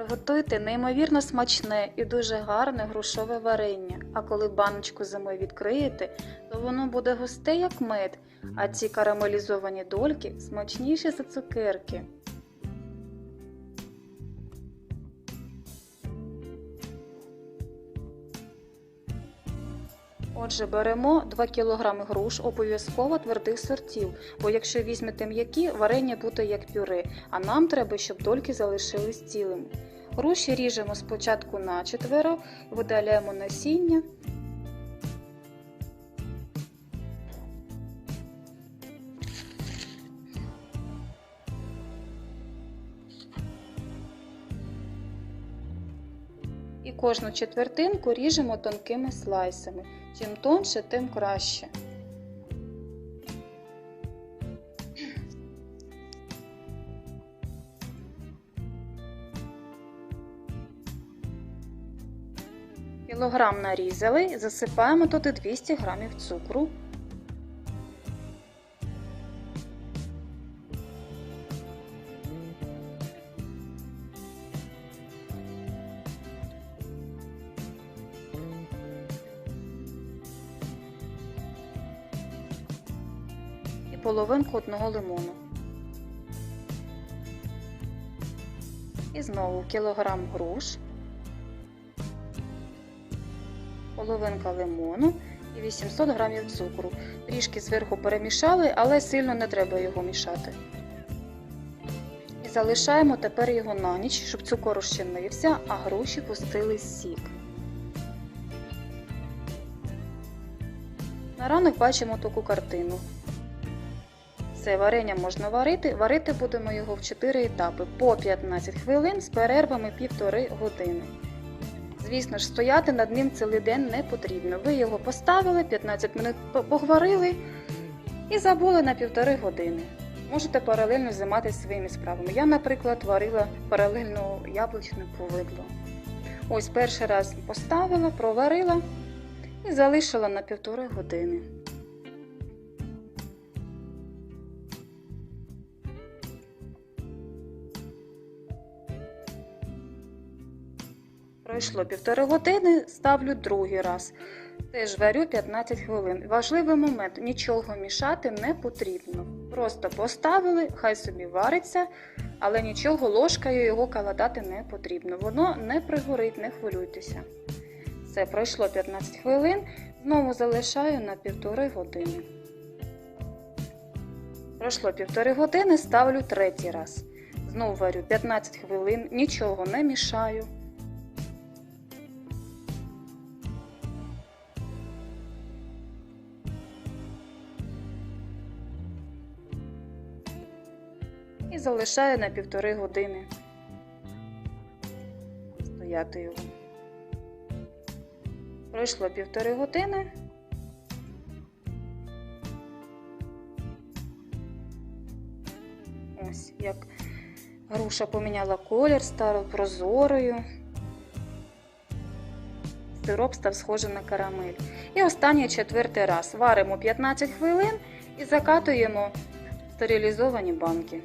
Приготуйте неймовірно смачне і дуже гарне грушове варення. А коли баночку зимою відкриєте, то воно буде густе, як мед, а ці карамелізовані дольки смачніші за цукерки. Отже, беремо 2 кг груш, обов'язково твердих сортів, бо якщо візьмете м'які, варення буде як пюре, а нам треба, щоб дольки залишились цілими. Груші ріжемо спочатку на четверо, видаляємо насіння. І кожну четвертинку ріжемо тонкими слайсами. Чим тонше, тим краще. Кілограм нарізали, засипаємо туди 200 грамів цукру. і половинку одного лимону. І знову кілограм груш, половинка лимону і 800 грамів цукру. Трішки зверху перемішали, але сильно не треба його мішати. І залишаємо тепер його на ніч, щоб цукор розчинився, а груші пустили сік. На ранок бачимо таку картину. Це варення можна варити. Варити будемо його в 4 етапи по 15 хвилин з перервами 1,5 години. Звісно ж, стояти над ним цілий день не потрібно. Ви його поставили, 15 минут поговорили і забули на 1,5 години. Можете паралельно займатися своїми справами. Я, наприклад, варила паралельно яблучне повидло. Ось перший раз поставила, проварила і залишила на 1,5 години. Пройшло півтори години, ставлю другий раз. Теж варю 15 хвилин. Важливий момент, нічого мішати не потрібно. Просто поставили, хай собі вариться, але нічого ложкою його каладати не потрібно. Воно не пригорить, не хвилюйтеся. Все, пройшло 15 хвилин, знову залишаю на півтори години. Пройшло півтори години, ставлю третій раз. Знову варю 15 хвилин, нічого не мішаю. Залишаю на півтори години стояти його. Пройшло півтори години. Ось як груша поміняла колір, стала прозорою. Сироп став схожий на карамель. І останній четвертий раз варимо 15 хвилин і закатуємо стерилізовані банки.